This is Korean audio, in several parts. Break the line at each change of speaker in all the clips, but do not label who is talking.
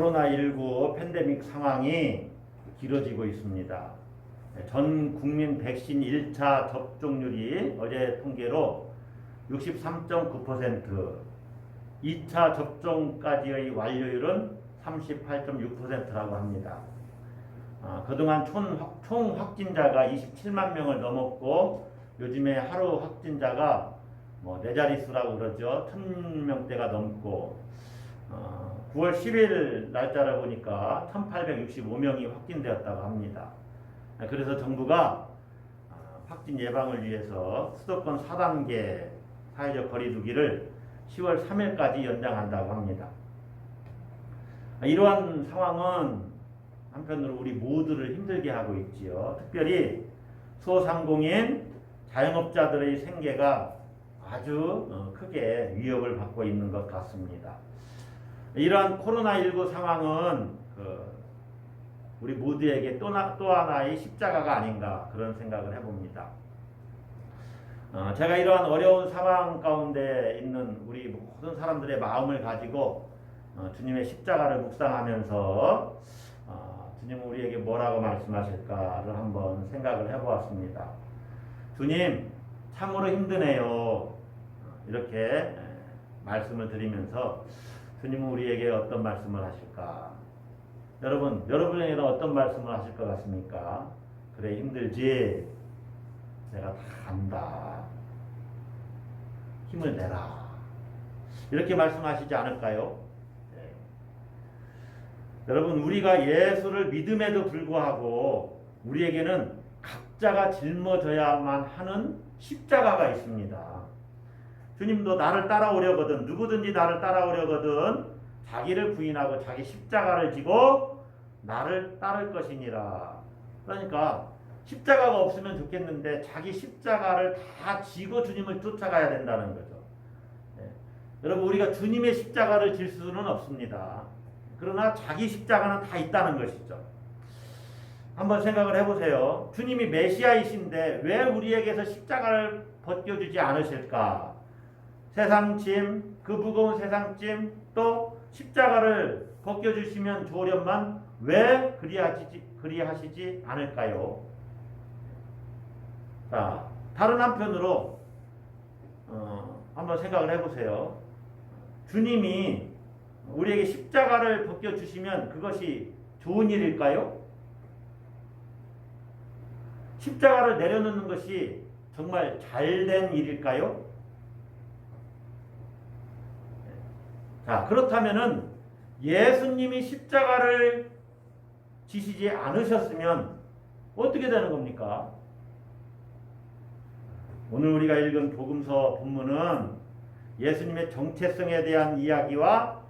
코로나19 팬데믹 상황이 길어지고 있습니다. 전 국민 백신 1차 접종률이 어제 통계로 63.9%, 2차 접종까지의 완료율은 38.6%라고 합니다. 아, 그동안 총, 확- 총 확진자가 27만 명을 넘었고 요즘에 하루 확진자가 뭐 네 자릿수라고 그러죠. 1000명대가 넘고 어, 9월 10일 날짜를 보니까 1865명이 확진되었다고 합니다. 아, 그래서 정부가 아, 확진 예방을 위해서 수도권 4단계 사회적 거리두기를 10월 3일까지 연장한다고 합니다. 아, 이러한 상황은 한편으로 우리 모두를 힘들게 하고 있지요. 특별히 소상공인 자영업자들의 생계가 아주 어, 크게 위협을 받고 있는 것 같습니다. 이러한 코로나19 상황은 그 우리 모두에게 또, 나, 또 하나의 십자가가 아닌가 그런 생각을 해봅니다. 어, 제가 이러한 어려운 상황 가운데 있는 우리 모든 사람들의 마음을 가지고 어, 주님의 십자가를 묵상하면서 어, 주님은 우리에게 뭐라고 말씀하실까를 한번 생각을 해보았습니다. 주님 참으로 힘드네요. 어, 이렇게 에, 말씀을 드리면서 주님은 우리에게 어떤 말씀을 하실까? 여러분, 여러분에게는 어떤 말씀을 하실 것 같습니까? 그래 힘들지. 내가 다 안다. 힘을 내라. 이렇게 말씀하시지 않을까요? 네. 여러분, 우리가 예수를 믿음에도 불구하고 우리에게는 각자가 짊어져야만 하는 십자가가 있습니다. 주님도 나를 따라오려거든 누구든지 나를 따라오려거든 자기를 부인하고 자기 십자가를 지고 나를 따를 것이니라. 그러니까 십자가가 없으면 좋겠는데 자기 십자가를 다 지고 주님을 쫓아가야 된다는 거죠. 네. 여러분 우리가 주님의 십자가를 질 수는 없습니다. 그러나 자기 십자가는 다 있다는 것이죠. 한번 생각을 해보세요. 주님이 메시아이신데 왜 우리에게서 십자가를 벗겨주지 않으실까? 세상 짐, 그 무거운 세상 짐, 또 십자가를 벗겨주시면 좋으련만 왜 그리하시지, 그리하시지 않을까요? 자, 다른 한편으로, 어, 한번 생각을 해보세요. 주님이 우리에게 십자가를 벗겨주시면 그것이 좋은 일일까요? 십자가를 내려놓는 것이 정말 잘된 일일까요? 자, 그렇다면은 예수님이 십자가를 지시지 않으셨으면 어떻게 되는 겁니까? 오늘 우리가 읽은 복음서 본문은 예수님의 정체성에 대한 이야기와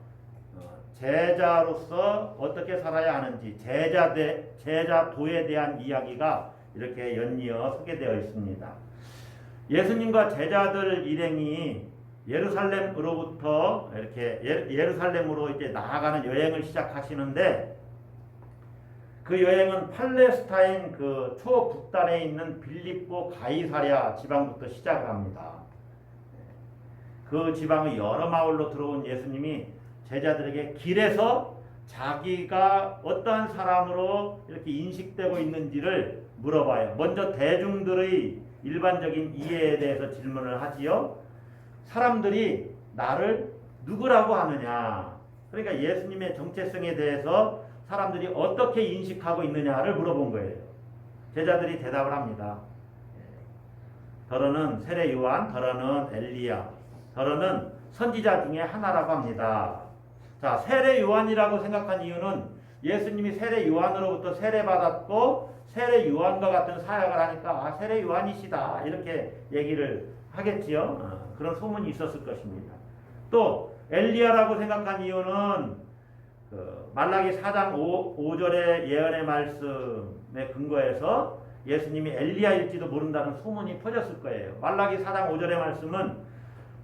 어, 제자로서 어떻게 살아야 하는지 제자대 제자도에 대한 이야기가 이렇게 연이어 소개되어 있습니다. 예수님과 제자들 일행이 예루살렘으로부터 이렇게 예- 예루살렘으로 이제 나아가는 여행을 시작하시는데 그 여행은 팔레스타인 그 초북단에 있는 빌립보 가이사랴 지방부터 시작을 합니다. 그 지방의 여러 마을로 들어온 예수님이 제자들에게 길에서 자기가 어떠한 사람으로 이렇게 인식되고 있는지를 물어봐요. 먼저 대중들의 일반적인 이해에 대해서 질문을 하지요. 사람들이 나를 누구라고 하느냐. 그러니까 예수님의 정체성에 대해서 사람들이 어떻게 인식하고 있느냐를 물어본 거예요. 제자들이 대답을 합니다. 더러는 세례 요한, 더러는 엘리야, 더러는 선지자 중에 하나라고 합니다. 자, 세례 요한이라고 생각한 이유는 예수님이 세례 요한으로부터 세례 받았고 세례 요한과 같은 사역을 하니까 아, 세례 요한이시다 이렇게 얘기를 하겠지요. 어, 그런 소문이 있었을 것입니다. 또 엘리야라고 생각한 이유는 그 말라기 4장 5, 5절의 예언의 말씀에 근거해서 예수님이 엘리야일지도 모른다는 소문이 퍼졌을 거예요. 말라기 4장 5절의 말씀은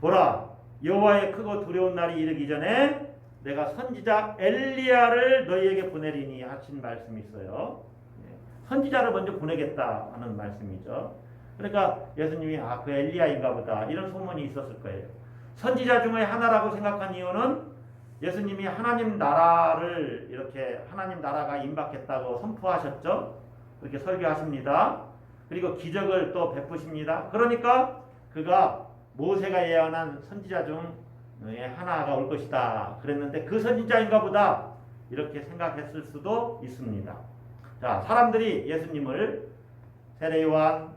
보라 여호와의 크고 두려운 날이 이르기 전에 내가 선지자 엘리야를 너희에게 보내리니 하신 말씀이 있어요. 예, 선지자를 먼저 보내겠다 하는 말씀이죠. 그러니까 예수님이 아 그 엘리야인가 보다 이런 소문이 있었을 거예요. 선지자 중에 하나라고 생각한 이유는 예수님이 하나님 나라를 이렇게 하나님 나라가 임박했다고 선포하셨죠. 그렇게 설교하십니다. 그리고 기적을 또 베푸십니다. 그러니까 그가 모세가 예언한 선지자 중에 하나가 올 것이다. 그랬는데 그 선지자인가 보다 이렇게 생각했을 수도 있습니다. 자, 사람들이 예수님을 세례요한,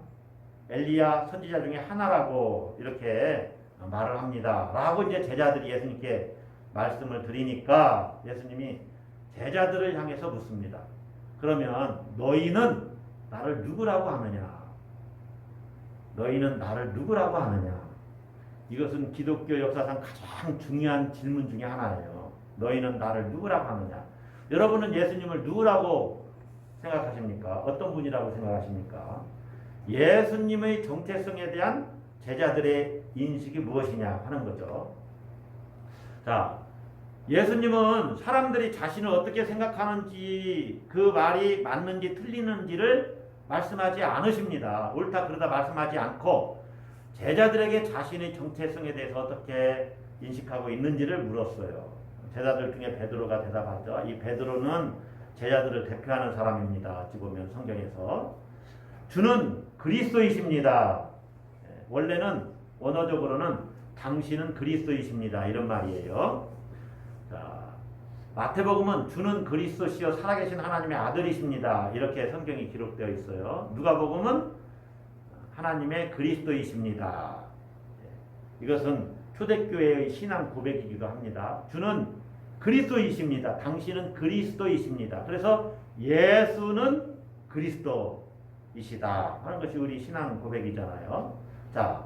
엘리야 선지자 중에 하나라고 이렇게 말을 합니다. 라고 이제 제자들이 예수님께 말씀을 드리니까 예수님이 제자들을 향해서 묻습니다. 그러면 너희는 나를 누구라고 하느냐? 너희는 나를 누구라고 하느냐? 이것은 기독교 역사상 가장 중요한 질문 중에 하나예요. 너희는 나를 누구라고 하느냐? 여러분은 예수님을 누구라고 생각하십니까? 어떤 분이라고 생각하십니까? 예수님의 정체성에 대한 제자들의 인식이 무엇이냐 하는 거죠. 자, 예수님은 사람들이 자신을 어떻게 생각하는지 그 말이 맞는지 틀리는지를 말씀하지 않으십니다. 옳다 그러다 말씀하지 않고 제자들에게 자신의 정체성에 대해서 어떻게 인식하고 있는지를 물었어요. 제자들 중에 베드로가 대답하죠. 이 베드로는 제자들을 대표하는 사람입니다. 어찌 보면 성경에서 주는 그리스도이십니다. 예, 원래는 원어적으로는 당신은 그리스도이십니다. 이런 말이에요. 자, 마태복음은 주는 그리스도시요 살아계신 하나님의 아들이십니다. 이렇게 성경이 기록되어 있어요. 누가복음은 하나님의 그리스도이십니다. 예, 이것은 초대교회의 신앙 고백이기도 합니다. 주는 그리스도이십니다. 당신은 그리스도이십니다. 그래서 예수는 그리스도 이시다 하는 것이 우리 신앙 고백이잖아요. 자,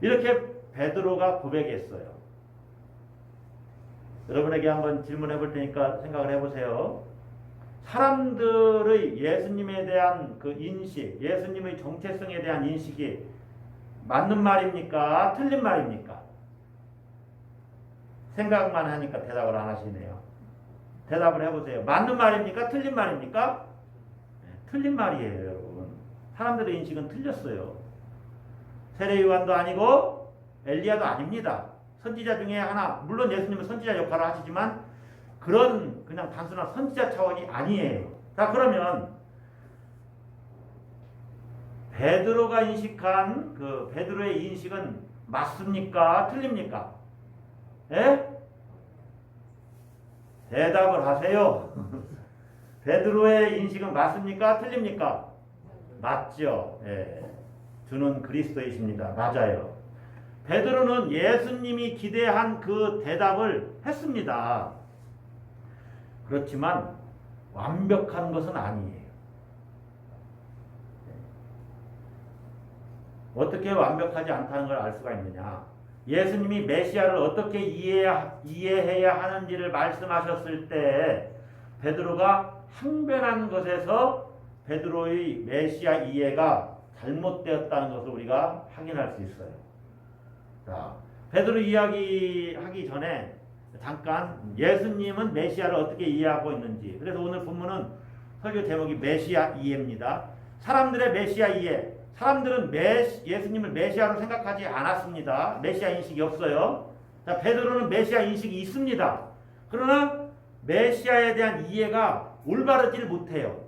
이렇게 베드로가 고백했어요. 여러분에게 한번 질문해 볼 테니까 생각을 해 보세요. 사람들의 예수님에 대한 그 인식, 예수님의 정체성에 대한 인식이 맞는 말입니까? 틀린 말입니까? 생각만 하니까 대답을 안 하시네요. 대답을 해보세요. 맞는 말입니까? 틀린 말입니까? 네, 틀린 말이에요. 사람들의 인식은 틀렸어요. 세례 요한도 아니고 엘리야도 아닙니다. 선지자 중에 하나, 물론 예수님은 선지자 역할을 하시지만 그런 그냥 단순한 선지자 차원이 아니에요. 자, 그러면 베드로가 인식한 그 베드로의 인식은 맞습니까? 틀립니까? 예? 대답을 하세요. 베드로의 인식은 맞습니까? 틀립니까? 맞죠. 예. 주는 그리스도이십니다. 맞아요. 베드로는 예수님이 기대한 그 대답을 했습니다. 그렇지만 완벽한 것은 아니에요. 어떻게 완벽하지 않다는 걸 알 수가 있느냐? 예수님이 메시아를 어떻게 이해, 이해해야 하는지를 말씀하셨을 때 베드로가 항변한 것에서 베드로의 메시아 이해가 잘못되었다는 것을 우리가 확인할 수 있어요. 자, 베드로 이야기하기 전에 잠깐 예수님은 메시아를 어떻게 이해하고 있는지. 그래서 오늘 본문은 설교 제목이 메시아 이해입니다. 사람들의 메시아 이해. 사람들은 메시, 예수님을 메시아로 생각하지 않았습니다. 메시아 인식이 없어요. 자, 베드로는 메시아 인식이 있습니다. 그러나 메시아에 대한 이해가 올바르질 못해요.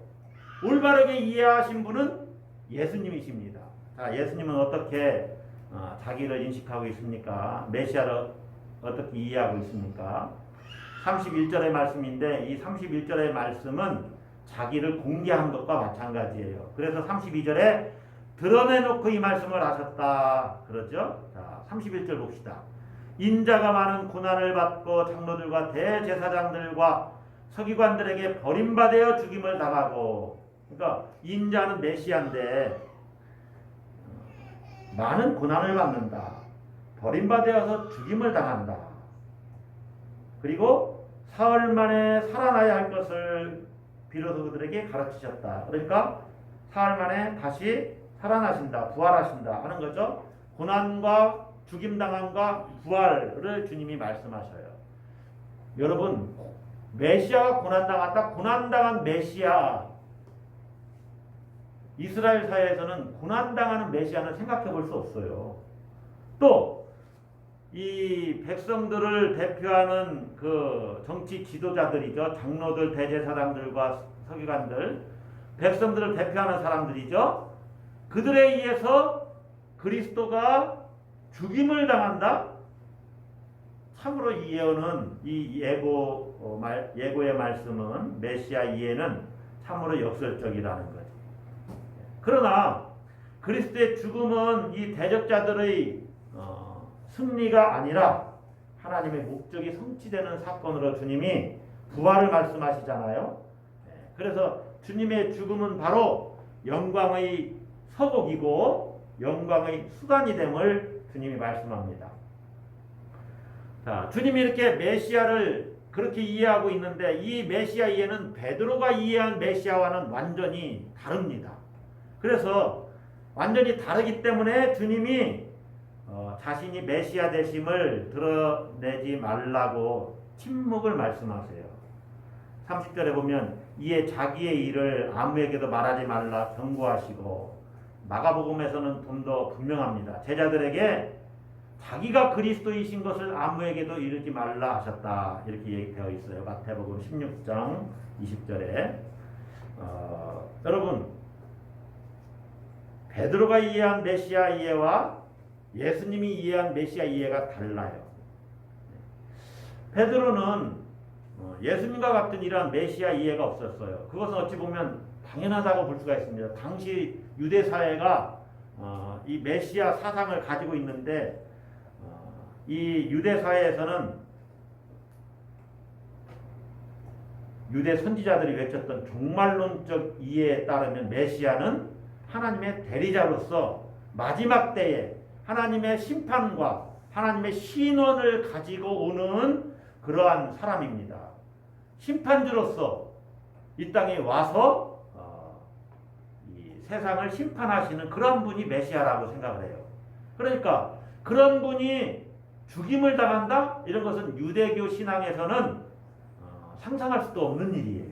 올바르게 이해하신 분은 예수님이십니다. 자, 예수님은 어떻게 어, 자기를 인식하고 있습니까? 메시아를 어떻게 이해하고 있습니까? 31절의 말씀인데 이 31절의 말씀은 자기를 공개한 것과 마찬가지예요. 그래서 32절에 드러내놓고 이 말씀을 하셨다. 그러죠? 자, 31절 봅시다. 인자가 많은 고난을 받고 장로들과 대제사장들과 서기관들에게 버림받아 죽임을 당하고 그러니까 인자는 메시아인데 많은 고난을 받는다. 버림받아서 죽임을 당한다. 그리고 사흘 만에 살아나야 할 것을 비로소 그들에게 가르치셨다. 그러니까 사흘 만에 다시 살아나신다, 부활하신다 하는 거죠. 고난과 죽임당함과 부활을 주님이 말씀하셔요. 여러분, 메시아가 고난당했다. 고난당한 메시아. 이스라엘 사회에서는 고난당하는 메시아는 생각해 볼 수 없어요. 또, 이 백성들을 대표하는 그 정치 지도자들이죠. 장로들, 대제사장들과 서기관들, 백성들을 대표하는 사람들이죠. 그들에 의해서 그리스도가 죽임을 당한다. 참으로 이 예언은 이 예고 어, 말, 예고의 말씀은 메시아 이해는 참으로 역설적이라는 거죠. 그러나 그리스도의 죽음은 이 대적자들의 어, 승리가 아니라 하나님의 목적이 성취되는 사건으로 주님이 부활을 말씀하시잖아요. 네, 그래서 주님의 죽음은 바로 영광의 서곡이고 영광의 수단이 됨을 주님이 말씀합니다. 자, 주님이 이렇게 메시아를 그렇게 이해하고 있는데 이 메시아 이해는 베드로가 이해한 메시아와는 완전히 다릅니다. 그래서 완전히 다르기 때문에 주님이 어, 자신이 메시아 되심을 드러내지 말라고 침묵을 말씀하세요. 30절에 보면 이에 자기의 일을 아무에게도 말하지 말라 경고하시고 마가복음에서는 좀 더 분명합니다. 제자들에게 자기가 그리스도이신 것을 아무에게도 이르지 말라 하셨다. 이렇게 얘기되어 있어요. 마태복음 16장 20절에 어, 여러분 베드로가 이해한 메시아 이해와 예수님이 이해한 메시아 이해가 달라요. 베드로는 어, 예수님과 같은 이러한 메시아 이해가 없었어요. 그것은 어찌 보면 당연하다고 볼 수가 있습니다. 당시 유대 사회가 어, 이 메시아 사상을 가지고 있는데 어, 이 유대 사회에서는 유대 선지자들이 외쳤던 종말론적 이해에 따르면 메시아는 하나님의 대리자로서 마지막 때에 하나님의 심판과 하나님의 신원을 가지고 오는 그러한 사람입니다. 심판주로서 이 땅에 와서 어, 이 세상을 심판하시는 그런 분이 메시아라고 생각을 해요. 그러니까 그런 분이 죽임을 당한다 이런 것은 유대교 신앙에서는 어, 상상할 수도 없는 일이에요.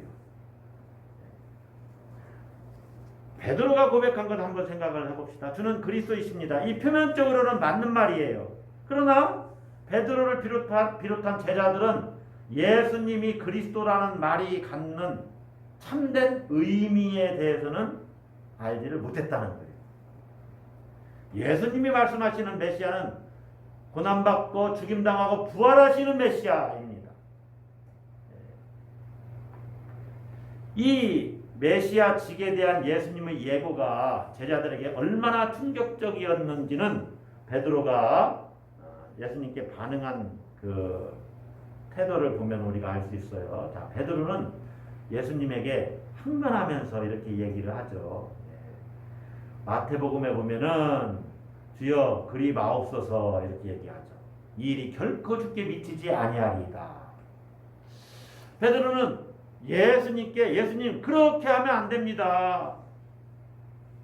베드로가 고백한 걸 한번 생각을 해봅시다. 주는 그리스도이십니다. 이 표면적으로는 맞는 말이에요. 그러나 베드로를 비롯한, 비롯한 제자들은 예수님이 그리스도라는 말이 갖는 참된 의미에 대해서는 알지를 못했다는 거예요. 예수님이 말씀하시는 메시아는 고난받고 죽임당하고 부활하시는 메시아입니다. 이 메시아 직에 대한 예수님의 예고가 제자들에게 얼마나 충격적이었는지는 베드로가 어, 예수님께 반응한 그 태도를 보면 우리가 알 수 있어요. 자, 베드로는 예수님에게 항변하면서 이렇게 얘기를 하죠. 예. 마태복음에 보면은 주여 그리 마옵소서 이렇게 얘기하죠. 이 일이 결코 죽게 미치지 아니하리이다. 베드로는 예수님께 예수님 그렇게 하면 안 됩니다.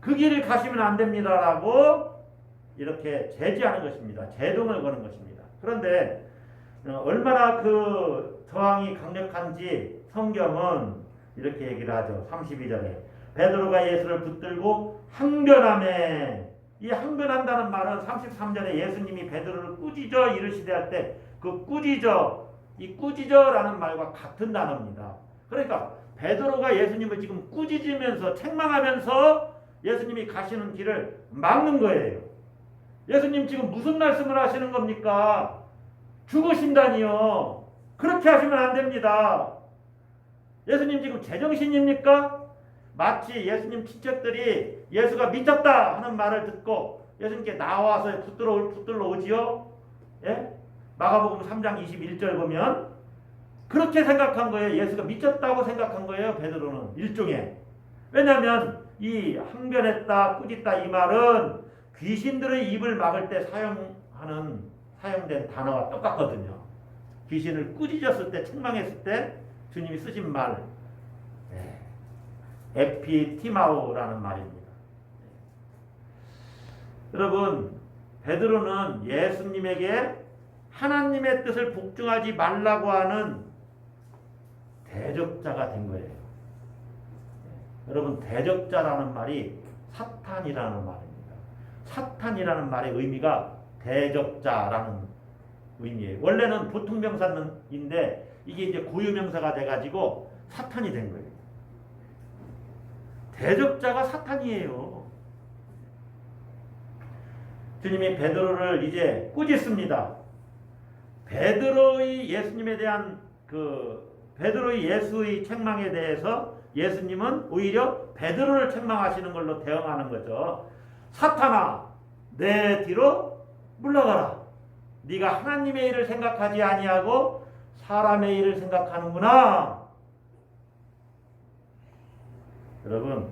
그 길을 가시면 안 됩니다라고 이렇게 제지하는 것입니다. 제동을 거는 것입니다. 그런데 어, 얼마나 그 저항이 강력한지 성경은 이렇게 얘기를 하죠. 32절에 베드로가 예수를 붙들고 항변하매 이 항변한다는 말은 33절에 예수님이 베드로를 꾸짖어 이르시되 할 때 그 꾸짖어 이 꾸짖어라는 말과 같은 단어입니다. 그러니까 베드로가 예수님을 지금 꾸짖으면서 책망하면서 예수님이 가시는 길을 막는 거예요. 예수님 지금 무슨 말씀을 하시는 겁니까? 죽으신다니요. 그렇게 하시면 안 됩니다. 예수님 지금 제정신입니까? 마치 예수님 친척들이 예수가 미쳤다 하는 말을 듣고 예수님께 나와서 붙들어, 붙들러 오지요? 예? 마가복음 3장 21절 보면 그렇게 생각한 거예요. 예수가 미쳤다고 생각한 거예요. 베드로는 일종의. 왜냐하면 이 항변했다, 꾸짖다 이 말은 귀신들의 입을 막을 때 사용하는 사용된 단어와 똑같거든요. 귀신을 꾸짖었을 때, 책망했을 때 주님이 쓰신 말, 네. 에피티마오라는 말입니다. 네. 여러분, 베드로는 예수님에게 하나님의 뜻을 복종하지 말라고 하는 대적자가 된 거예요. 네. 여러분, 대적자라는 말이 사탄이라는 말입니다. 사탄이라는 말의 의미가 대적자라는 의미예요. 원래는 보통 명사인데 이게 이제 고유 명사가 돼가지고 사탄이 된 거예요. 대적자가 사탄이에요. 주님이 베드로를 이제 꾸짖습니다. 베드로의 예수님에 대한 그 베드로의 예수의 책망에 대해서 예수님은 오히려 베드로를 책망하시는 걸로 대응하는 거죠. 사탄아, 내 뒤로 물러가라. 네가 하나님의 일을 생각하지 아니하고 사람의 일을 생각하는구나. 여러분,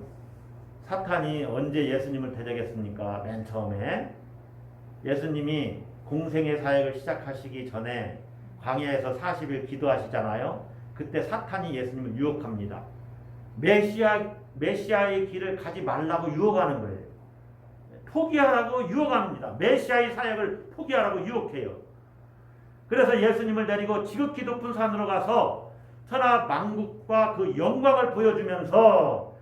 사탄이 언제 예수님을 대적했습니까? 맨 처음에 예수님이 공생의 사역을 시작하시기 전에 광야에서 40일 기도하시잖아요. 그때 사탄이 예수님을 유혹합니다. 메시아 메시아의 길을 가지 말라고 유혹하는 거예요. 포기하라고 유혹합니다. 메시아의 사역을 포기하라고 유혹해요. 그래서 예수님을 데리고 지극히 높은 산으로 가서 천하 만국과 그 영광을 보여주면서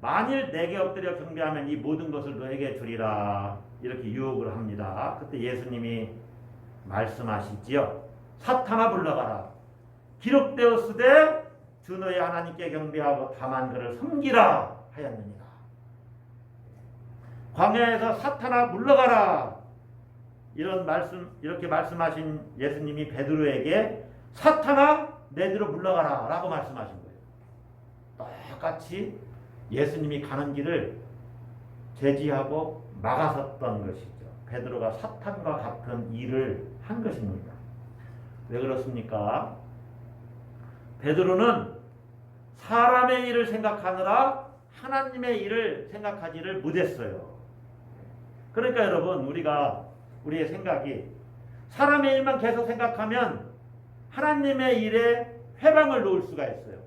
만일 내게 엎드려 경배하면 이 모든 것을 너에게 주리라 이렇게 유혹을 합니다. 그때 예수님이 말씀하시지요. 사탄아 물러가라. 기록되었으되 주 너의 하나님께 경배하고 다만 그를 섬기라 하였느니라. 광야에서 사탄아 물러가라. 이런 말씀 이렇게 말씀하신 예수님이 베드로에게 사탄아 내 뒤로 물러가라라고 말씀하신 거예요. 똑같이 예수님이 가는 길을 제지하고 막아섰던 것이죠. 베드로가 사탄과 같은 일을 한 것입니다. 왜 그렇습니까? 베드로는 사람의 일을 생각하느라 하나님의 일을 생각하지를 못했어요. 그러니까 여러분 우리가 우리의 생각이 사람의 일만 계속 생각하면 하나님의 일에 회방을 놓을 수가 있어요.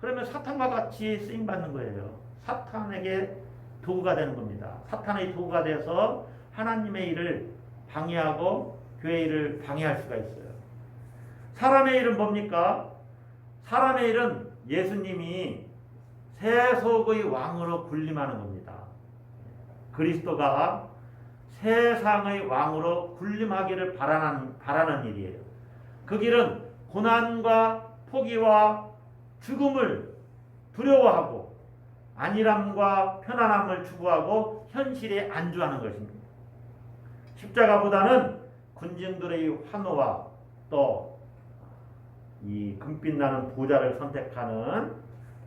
그러면 사탄과 같이 쓰임 받는 거예요. 사탄에게 도구가 되는 겁니다. 사탄의 도구가 돼서 하나님의 일을 방해하고 교회 일을 방해할 수가 있어요. 사람의 일은 뭡니까? 사람의 일은 예수님이 세속의 왕으로 군림하는 겁니다. 그리스도가 세상의 왕으로 군림하기를 바라는, 바라는 일이에요. 그 길은 고난과 포기와 죽음을 두려워하고 안일함과 편안함을 추구하고 현실에 안주하는 것입니다. 십자가보다는 군중들의 환호와 또 이 금빛 나는 보좌를 선택하는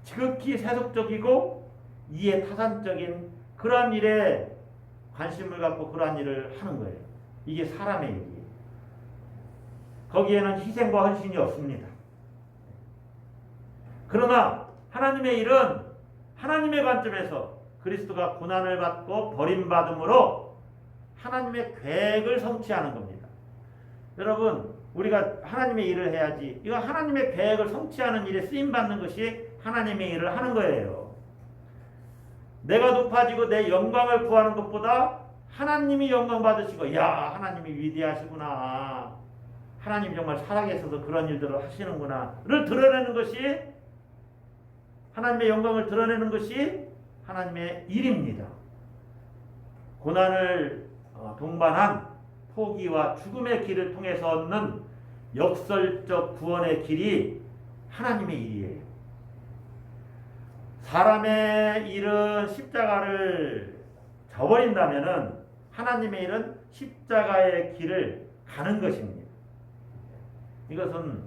지극히 세속적이고 이해 타산적인 그러한 일에 관심을 갖고 그러한 일을 하는 거예요. 이게 사람의 일이에요. 거기에는 희생과 헌신이 없습니다. 그러나 하나님의 일은 하나님의 관점에서 그리스도가 고난을 받고 버림받음으로 하나님의 계획을 성취하는 겁니다. 여러분, 우리가 하나님의 일을 해야지. 이거 하나님의 계획을 성취하는 일에 쓰임 받는 것이 하나님의 일을 하는 거예요. 내가 높아지고 내 영광을 구하는 것보다 하나님이 영광 받으시고 야 하나님이 위대하시구나 하나님 정말 살아계셔서 그런 일들을 하시는구나를 드러내는 것이 하나님의 영광을 드러내는 것이 하나님의 일입니다. 고난을 어, 동반한 포기와 죽음의 길을 통해서 얻는 역설적 구원의 길이 하나님의 일이에요. 사람의 일은 십자가를 저버린다면은 하나님의 일은 십자가의 길을 가는 것입니다. 이것은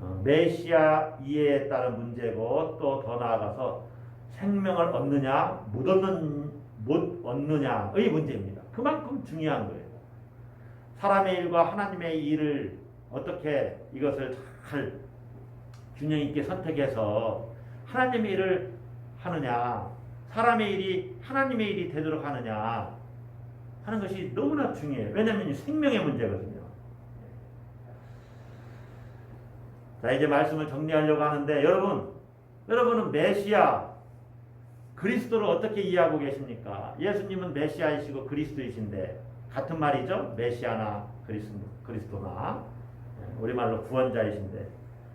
어, 메시아 이해에 따른 문제고 또 더 나아가서 생명을 얻느냐 못 얻는 못 얻느냐의 문제입니다. 그만큼 중요한 거예요. 사람의 일과 하나님의 일을 어떻게 이것을 잘 균형 있게 선택해서 하나님의 일을 하느냐, 사람의 일이 하나님의 일이 되도록 하느냐 하는 것이 너무나 중요해요. 왜냐하면 생명의 문제거든요. 자 이제 말씀을 정리하려고 하는데 여러분, 여러분은 메시아 그리스도를 어떻게 이해하고 계십니까? 예수님은 메시아이시고 그리스도이신데 같은 말이죠. 메시아나 그리스도, 그리스도나 우리말로 구원자이신데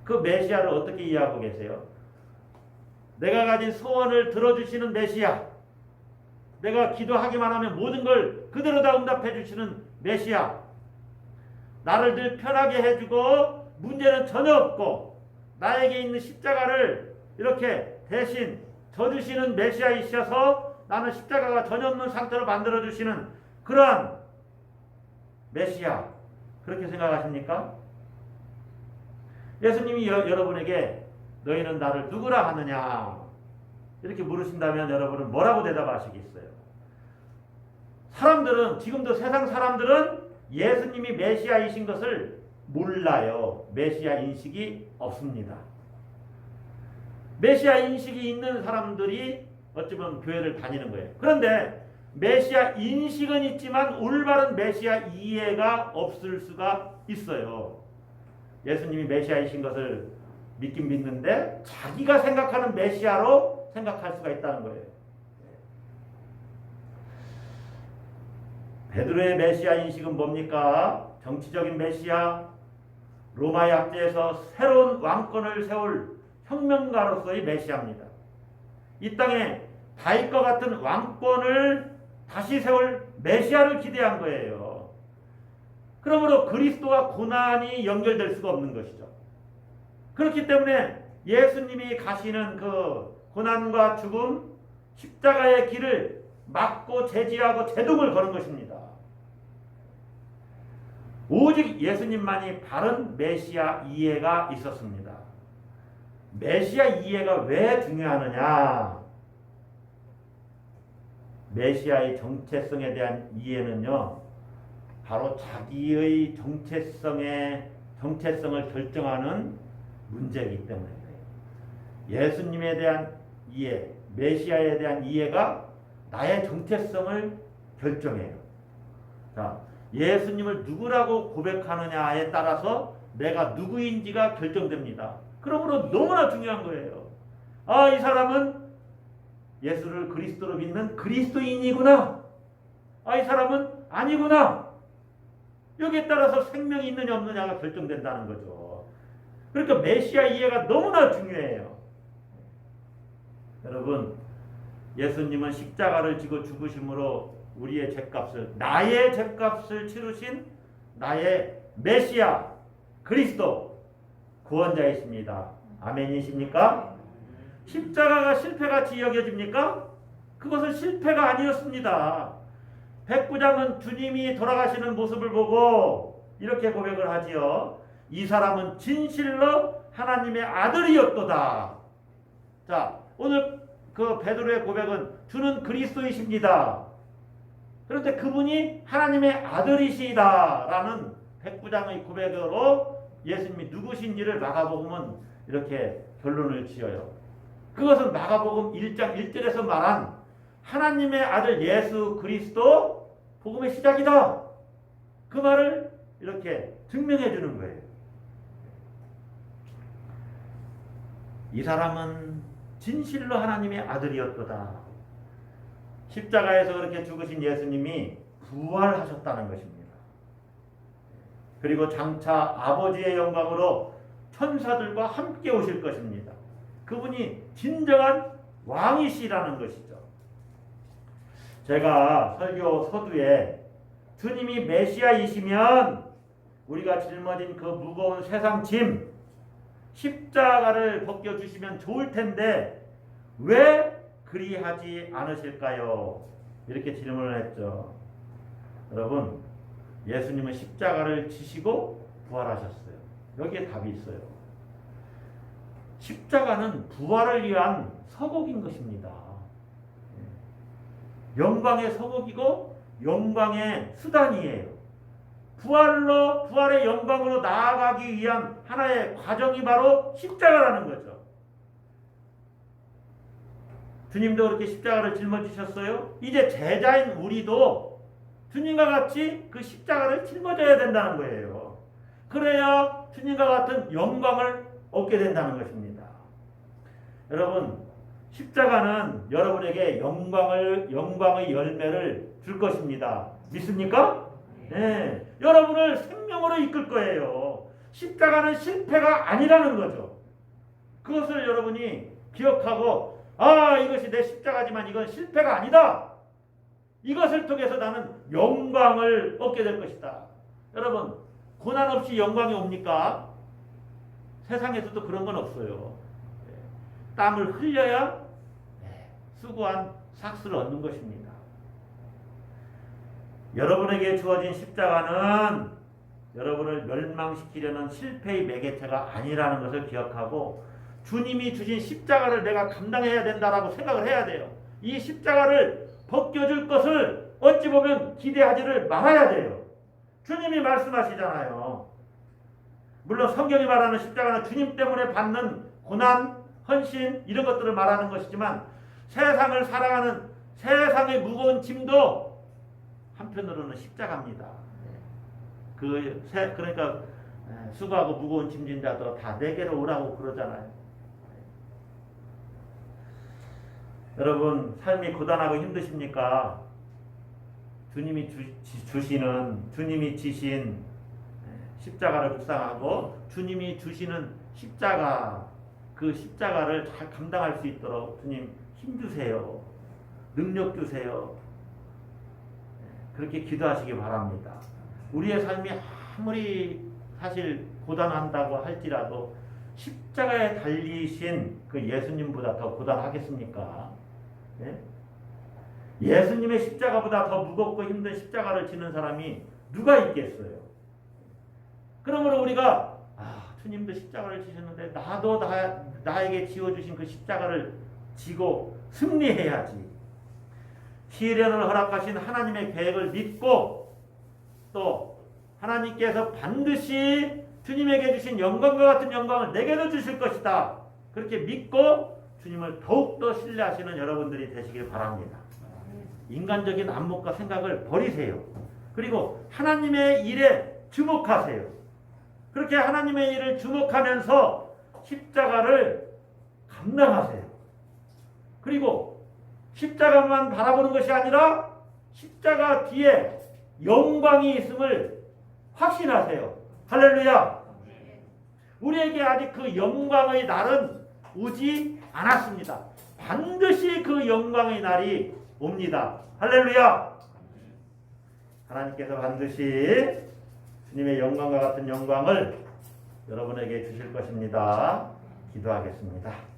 그 메시아를 어떻게 이해하고 계세요? 내가 가진 소원을 들어주시는 메시아. 내가 기도하기만 하면 모든 걸 그대로 다 응답해 주시는 메시아. 나를 늘 편하게 해주고 문제는 전혀 없고 나에게 있는 십자가를 이렇게 대신 져주시는 메시아이셔서 나는 십자가가 전혀 없는 상태로 만들어 주시는 그러한 메시아 그렇게 생각하십니까? 예수님이 여, 여러분에게 너희는 나를 누구라 하느냐 이렇게 물으신다면 여러분은 뭐라고 대답하시겠어요? 사람들은 지금도 세상 사람들은 예수님이 메시아이신 것을 몰라요. 메시아 인식이 없습니다. 메시아 인식이 있는 사람들이 어쩌면 교회를 다니는 거예요. 그런데 메시아 인식은 있지만 올바른 메시아 이해가 없을 수가 있어요. 예수님이 메시아이신 것을 믿긴 믿는데 자기가 생각하는 메시아로 생각할 수가 있다는 거예요. 베드로의 메시아 인식은 뭡니까? 정치적인 메시아, 로마 약제에서 새로운 왕권을 세울 혁명가로서의 메시아입니다. 이 땅에 다윗과 같은 왕권을 다시 세울 메시아를 기대한 거예요. 그러므로 그리스도와 고난이 연결될 수가 없는 것이죠. 그렇기 때문에 예수님이 가시는 그 고난과 죽음, 십자가의 길을 막고 제지하고 제동을 거는 것입니다. 오직 예수님만이 바른 메시아 이해가 있었습니다. 메시아 이해가 왜 중요하느냐? 메시아의 정체성에 대한 이해는요, 바로 자기의 정체성의 정체성을 결정하는 문제이기 때문에. 예수님에 대한 이해, 메시아에 대한 이해가 나의 정체성을 결정해요. 자, 예수님을 누구라고 고백하느냐에 따라서 내가 누구인지가 결정됩니다. 그러므로 너무나 중요한 거예요. 아, 이 사람은 예수를 그리스도로 믿는 그리스도인이구나. 아, 이 사람은 아니구나. 여기에 따라서 생명이 있느냐 없느냐가 결정된다는 거죠. 그러니까 메시아 이해가 너무나 중요해요. 여러분, 예수님은 십자가를 지고 죽으심으로 우리의 죄값을 나의 죄값을 치르신 나의 메시아 그리스도 구원자이십니다. 아멘이십니까? 십자가가 실패같이 여겨집니까? 그것은 실패가 아니었습니다. 백부장은 주님이 돌아가시는 모습을 보고 이렇게 고백을 하지요. 이 사람은 진실로 하나님의 아들이었도다. 자, 오늘 그 베드로의 고백은 주는 그리스도이십니다. 그런데 그분이 하나님의 아들이시다라는 백부장의 고백으로 예수님이 누구신지를 마가복음은 이렇게 결론을 지어요. 그것은 마가복음 1장 1절에서 말한 하나님의 아들 예수 그리스도 복음의 시작이다. 그 말을 이렇게 증명해 주는 거예요. 이 사람은 진실로 하나님의 아들이었도다. 십자가에서 그렇게 죽으신 예수님이 부활하셨다는 것입니다. 그리고 장차 아버지의 영광으로 천사들과 함께 오실 것입니다. 그분이 진정한 왕이시라는 것이죠. 제가 설교 서두에 주님이 메시아이시면 우리가 짊어진 그 무거운 세상 짐 십자가를 벗겨 주시면 좋을 텐데 왜 그리하지 않으실까요? 이렇게 질문을 했죠. 여러분, 예수님은 십자가를 지시고 부활하셨어요. 여기에 답이 있어요. 십자가는 부활을 위한 서곡인 것입니다. 영광의 서곡이고 영광의 수단이에요. 부활로 부활의 영광으로 나아가기 위한 하나의 과정이 바로 십자가라는 거죠. 주님도 그렇게 십자가를 짊어지셨어요. 이제 제자인 우리도 주님과 같이 그 십자가를 짊어져야 된다는 거예요. 그래야 주님과 같은 영광을 얻게 된다는 것입니다. 여러분, 십자가는 여러분에게 영광을 영광의 열매를 줄 것입니다. 믿습니까? 네. 여러분을 생명으로 이끌 거예요. 십자가는 실패가 아니라는 거죠. 그것을 여러분이 기억하고 아, 이것이 내 십자가지만 이건 실패가 아니다. 이것을 통해서 나는 영광을 얻게 될 것이다. 여러분, 고난 없이 영광이 옵니까? 세상에서도 그런 건 없어요. 예. 땀을 흘려야 예, 수고한 삭스를 얻는 것입니다. 여러분에게 주어진 십자가는 여러분을 멸망시키려는 실패의 매개체가 아니라는 것을 기억하고 주님이 주신 십자가를 내가 감당해야 된다라고 생각을 해야 돼요. 이 십자가를 벗겨줄 것을 어찌 보면 기대하지를 말아야 돼요. 주님이 말씀하시잖아요. 물론 성경이 말하는 십자가는 주님 때문에 받는 고난, 헌신 이런 것들을 말하는 것이지만 세상을 사랑하는 세상의 무거운 짐도 한편으로는 십자가입니다. 그 세, 그러니까 에, 수고하고 무거운 짐진 자도 다 내게로 오라고 그러잖아요. 여러분 삶이 고단하고 힘드십니까? 주님이 주, 지- 주시는 주님이 지신 십자가를 묵상하고 주님이 주시는 십자가 그 십자가를 잘 감당할 수 있도록 주님 힘 주세요. 능력 주세요. 그렇게 기도하시기 바랍니다. 우리의 삶이 아무리 사실 고단한다고 할지라도 십자가에 달리신 그 예수님보다 더 고단하겠습니까? 예? 예수님의 십자가보다 더 무겁고 힘든 십자가를 지는 사람이 누가 있겠어요? 그러므로 우리가 아, 주님도 십자가를 지셨는데 나도 나, 나에게 지어주신 그 십자가를 지고 승리해야지. 시련을 허락하신 하나님의 계획을 믿고 또 하나님께서 반드시 주님에게 주신 영광과 같은 영광을 내게도 주실 것이다. 그렇게 믿고 주님을 더욱더 신뢰하시는 여러분들이 되시길 바랍니다. 인간적인 안목과 생각을 버리세요. 그리고 하나님의 일에 주목하세요. 그렇게 하나님의 일을 주목하면서 십자가를 감당하세요. 그리고 십자가만 바라보는 것이 아니라 십자가 뒤에 영광이 있음을 확신하세요. 할렐루야. 우리에게 아직 그 영광의 날은 오지 않았습니다. 반드시 그 영광의 날이 옵니다. 할렐루야. 하나님께서 반드시 주님의 영광과 같은 영광을 여러분에게 주실 것입니다. 기도하겠습니다.